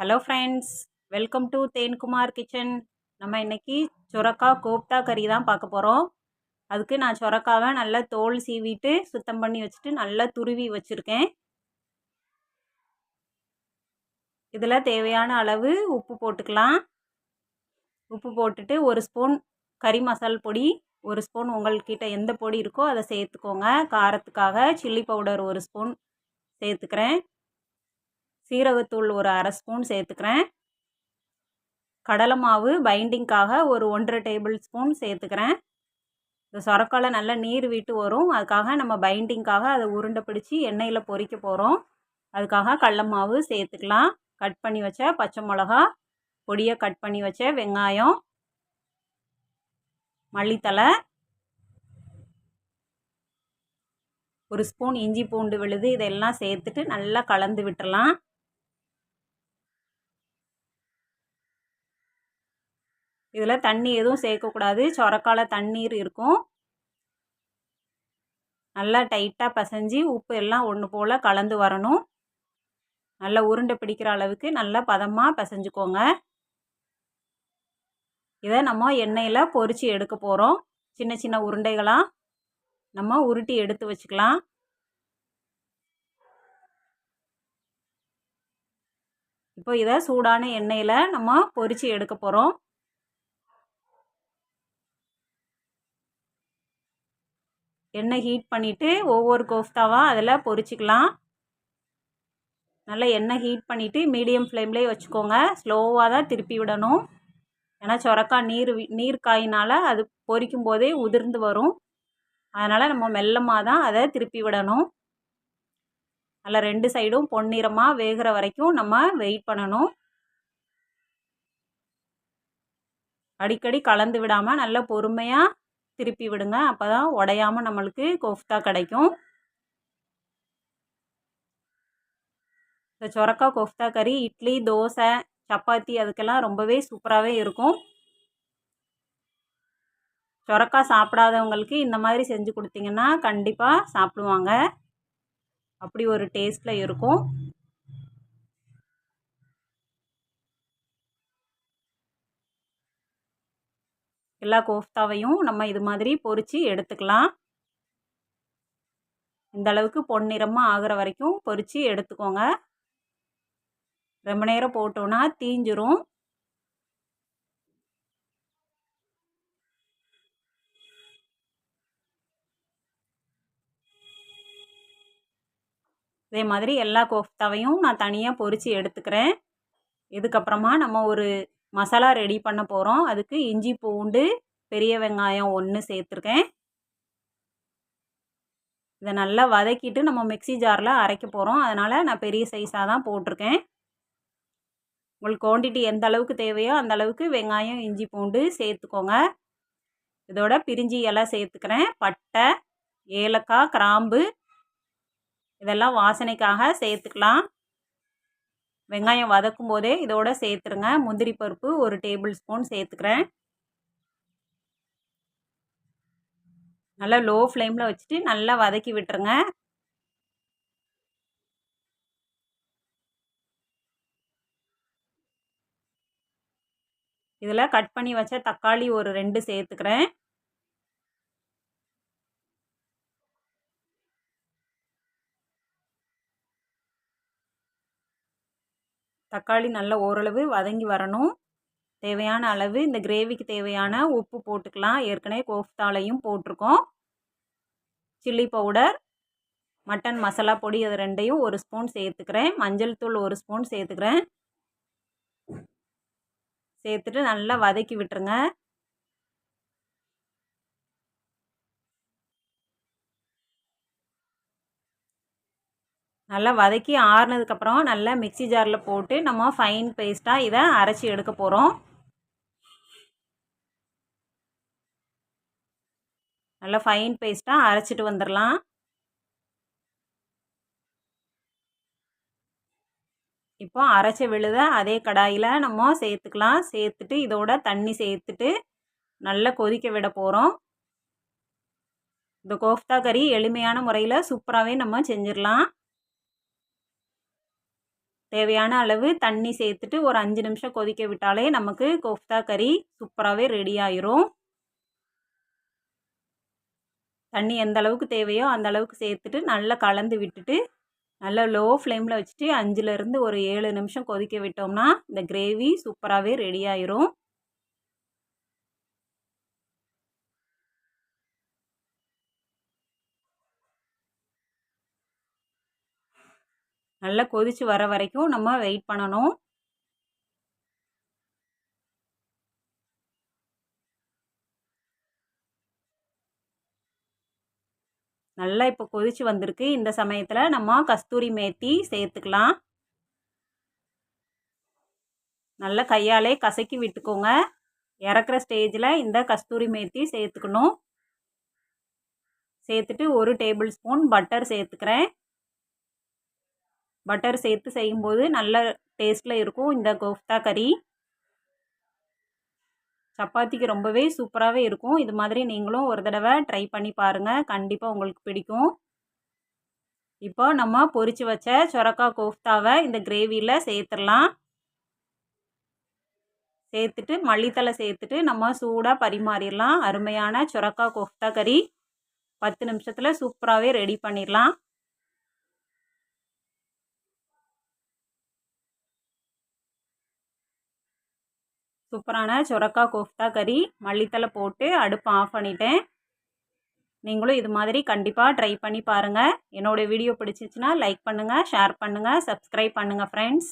Hello friends welcome to Thenkumar kitchen நம்ம இன்றைக்கி சுரக்கா கோப்தா கறி தான் பார்க்க போகிறோம் அதுக்கு நான் சுரக்காவை நல்லா தோல் சீவிட்டு சுத்தம் பண்ணி வச்சுட்டு நல்லா துருவி வச்சுருக்கேன். இதில் தேவையான அளவு உப்பு போட்டுக்கலாம். உப்பு போட்டுட்டு ஒரு ஸ்பூன் கறி மசால் பொடி ஒரு ஸ்பூன் உங்கள்கிட்ட எந்த பொடி இருக்கோ அதை சேர்த்துக்கோங்க. காரத்துக்காக சில்லி பவுடர் ஒரு ஸ்பூன் சேர்த்துக்கிறேன். சீரகத்தூள் ஒரு அரை ஸ்பூன் சேர்த்துக்கிறேன். கடலை மாவு பைண்டிங்க்காக ஒரு ஒன்றரை டேபிள் ஸ்பூன் சேர்த்துக்கிறேன். இந்த சொரக்கால நல்லா நீர் விட்டு வரும். அதுக்காக நம்ம பைண்டிங்க்காக அதை உருண்டை பிடிச்சி எண்ணெயில் பொறிக்க போகிறோம் அதுக்காக கடல மாவு சேர்த்துக்கலாம். கட் பண்ணி வச்ச பச்சை மிளகா பொடியை கட் பண்ணி வச்ச வெங்காயம் மல்லித்தலை ஒரு ஸ்பூன் இஞ்சி பூண்டு விழுது இதெல்லாம் சேர்த்துட்டு நல்லா கலந்து விட்டுடலாம் இதில் தண்ணி எதுவும் சேர்க்கக்கூடாது. சொரக்கால தண்ணீர் இருக்கும். நல்லா டைட்டாக பசைஞ்சு உப்பு எல்லாம் ஒன்று போல் கலந்து வரணும். நல்லா உருண்டை பிடிக்கிற அளவுக்கு நல்லா பதமாக பசைஞ்சுக்கோங்க. இதை நம்ம எண்ணெயில் பொறிச்சு எடுக்க போகிறோம் சின்ன சின்ன உருண்டைகளாக நம்ம உருட்டி எடுத்து வச்சுக்கலாம். இப்போ இதை சூடான எண்ணெயில் நம்ம பொறிச்சு எடுக்க போகிறோம் எண்ணெய் ஹீட் பண்ணிவிட்டு ஒவ்வொரு கோஃப்தாவாக அதில் பொரிச்சிக்கலாம். நல்லா எண்ணெய் ஹீட் பண்ணிவிட்டு மீடியம் ஃப்ளேம்லேயே வச்சுக்கோங்க. ஸ்லோவாக தான் திருப்பி விடணும். ஏன்னா சொரக்காய் நீர் நீர் காயினால் அது பொரிக்கும் போதே உதிர்ந்து வரும். அதனால் நம்ம மெல்லமாக தான் அதை திருப்பி விடணும். நல்லா ரெண்டு சைடும் பொன்னிறமாக வேகிற வரைக்கும் நம்ம வெயிட் பண்ணணும். அடிக்கடி கலந்து விடாமல் நல்லா பொறுமையாக திருப்பி விடுங்க. அப்போ தான் உடையாமல் நம்மளுக்கு கோஃப்தா கிடைக்கும். இந்த சொரக்கா கோஃப்தா கறி இட்லி தோசை சப்பாத்தி அதுக்கெல்லாம் ரொம்பவே சூப்பராகவே இருக்கும். சொரக்கா சாப்பிடாதவங்களுக்கு இந்த மாதிரி செஞ்சு கொடுத்தீங்கன்னா கண்டிப்பாக சாப்பிடுவாங்க. அப்படி ஒரு டேஸ்ட்டில் இருக்கும். எல்லா கோஃப்தாவையும் நம்ம இது மாதிரி பொறிச்சு எடுத்துக்கலாம். இந்த அளவுக்கு பொன்னிறமாக ஆகிற வரைக்கும் பொறிச்சு எடுத்துக்கோங்க. ரொம்ப நேரம் போட்டோன்னா தீஞ்சிரும். இதே மாதிரி எல்லா கோஃப்தாவையும் நான் தனியாக பொறிச்சு எடுத்துக்கிறேன். இதுக்கப்புறமா நம்ம ஒரு மசாலா ரெடி பண்ண போகிறோம் அதுக்கு இஞ்சி பூண்டு பெரிய வெங்காயம் ஒன்று சேர்த்துருக்கேன். இதை நல்லா வதக்கிட்டு நம்ம மிக்சி ஜாரில் அரைக்க போகிறோம் அதனால் நான் பெரிய சைஸாக தான் போட்டிருக்கேன். உங்களுக்கு குவான்டிட்டி எந்த அளவுக்கு தேவையோ அந்த அளவுக்கு வெங்காயம் இஞ்சி பூண்டு சேர்த்துக்கோங்க. இதோட பிரிஞ்சி எல்லாம் சேர்த்துக்கிறேன். பட்டை ஏலக்காய் கிராம்பு இதெல்லாம் வாசனைக்காக சேர்த்துக்கலாம். வெங்காயம் வதக்கும் போதே இதோட சேர்த்துருங்க. முந்திரி பருப்பு ஒரு டேபிள் ஸ்பூன் சேர்த்துக்கிறேன். நல்லா லோ ஃப்ளேமில் வச்சுட்டு நல்லா வதக்கி விட்டுருங்க. இதில் கட் பண்ணி வச்ச தக்காளி ஒரு ரெண்டு சேர்த்துக்கிறேன். தக்காளி நல்லா ஓரளவு வதங்கி வரணும். தேவையான அளவு இந்த கிரேவிக்கு தேவையான உப்பு போட்டுக்கலாம். ஏற்கனவே கோஃப்தாலையும் போட்டிருக்கோம். சில்லி பவுடர் மட்டன் மசாலா பொடி அது ரெண்டையும் ஒரு ஸ்பூன் சேர்த்துக்கிறேன். மஞ்சள் தூள் ஒரு ஸ்பூன் சேர்த்துக்கிறேன். சேர்த்துட்டு நல்லா வதக்கி விட்டுருங்க. நல்லா வதக்கி ஆறுனதுக்கப்புறம் நல்லா மிக்சி ஜாரில் போட்டு நம்ம ஃபைன் பேஸ்ட்டாக இதை அரைச்சி எடுக்க போகிறோம் நல்லா ஃபைன் பேஸ்ட்டாக அரைச்சிட்டு வந்துடலாம் இப்போ அரைச்ச விழுத அதே கடாயில் நம்ம சேர்த்துக்கலாம். சேர்த்துட்டு இதோட தண்ணி சேர்த்துட்டு நல்லா கொதிக்க விட போகிறோம் இந்த கோஃப்தா கறி எளிமையான முறையில் சூப்பராகவே நம்ம செஞ்சிடலாம் தேவையான அளவு தண்ணி சேர்த்துட்டு ஒரு அஞ்சு நிமிஷம் கொதிக்க விட்டாலே நமக்கு கோஃப்தா கறி சூப்பராகவே ரெடி ஆயிரும். தண்ணி எந்த அளவுக்கு தேவையோ அந்த அளவுக்கு சேர்த்துட்டு நல்லா கலந்து விட்டுட்டு நல்லா லோ ஃப்ளேமில் வச்சுட்டு அஞ்சுலேருந்து ஒரு ஏழு நிமிஷம் கொதிக்க விட்டோம்னா இந்த கிரேவி சூப்பராகவே ரெடி ஆயிரும். நல்லா கொதித்து வர வரைக்கும் நம்ம வெயிட் பண்ணணும். நல்லா இப்போ கொதித்து வந்திருக்கு. இந்த சமயத்தில் நம்ம கஸ்தூரி மேத்தி சேர்த்துக்கலாம். நல்லா கையாலே கசக்கி விட்டுக்கோங்க. இறக்குற ஸ்டேஜில் இந்த கஸ்தூரி மேத்தி சேர்த்துக்கணும். சேர்த்துட்டு ஒரு டேபிள் ஸ்பூன் பட்டர் சேர்த்துக்கிறேன். பட்டர் சேர்த்து செய்யும்போது நல்ல டேஸ்ட்டில் இருக்கும். இந்த கோஃப்தா கறி. சப்பாத்திக்கு ரொம்பவே சூப்பராகவே இருக்கும். இது மாதிரி நீங்களும் ஒரு தடவை ட்ரை பண்ணி பாருங்கள் கண்டிப்பாக உங்களுக்கு பிடிக்கும். இப்போ நம்ம பொரித்து வச்ச சொரக்கா கோஃப்தாவை இந்த கிரேவியில் சேர்த்துடலாம். சேர்த்துட்டு மல்லித்தலை சேர்த்துட்டு நம்ம சூடாக பரிமாறிடலாம். அருமையான சொரக்கா கோஃப்தா கறி. பத்து நிமிஷத்தில் சூப்பராகவே ரெடி பண்ணிடலாம். சூப்பரான சுரக்கா கோஃப்தா கறி மல்லித்தலை போட்டு அடுப்பு ஆஃப் பண்ணிட்டேன். நீங்களும் இது மாதிரி கண்டிப்பாக ட்ரை பண்ணி பாருங்கள் என்னோடய வீடியோ பிடிச்சிச்சின்னா லைக் பண்ணுங்கள் ஷேர் பண்ணுங்கள் சப்ஸ்கிரைப் பண்ணுங்கள் ஃப்ரெண்ட்ஸ்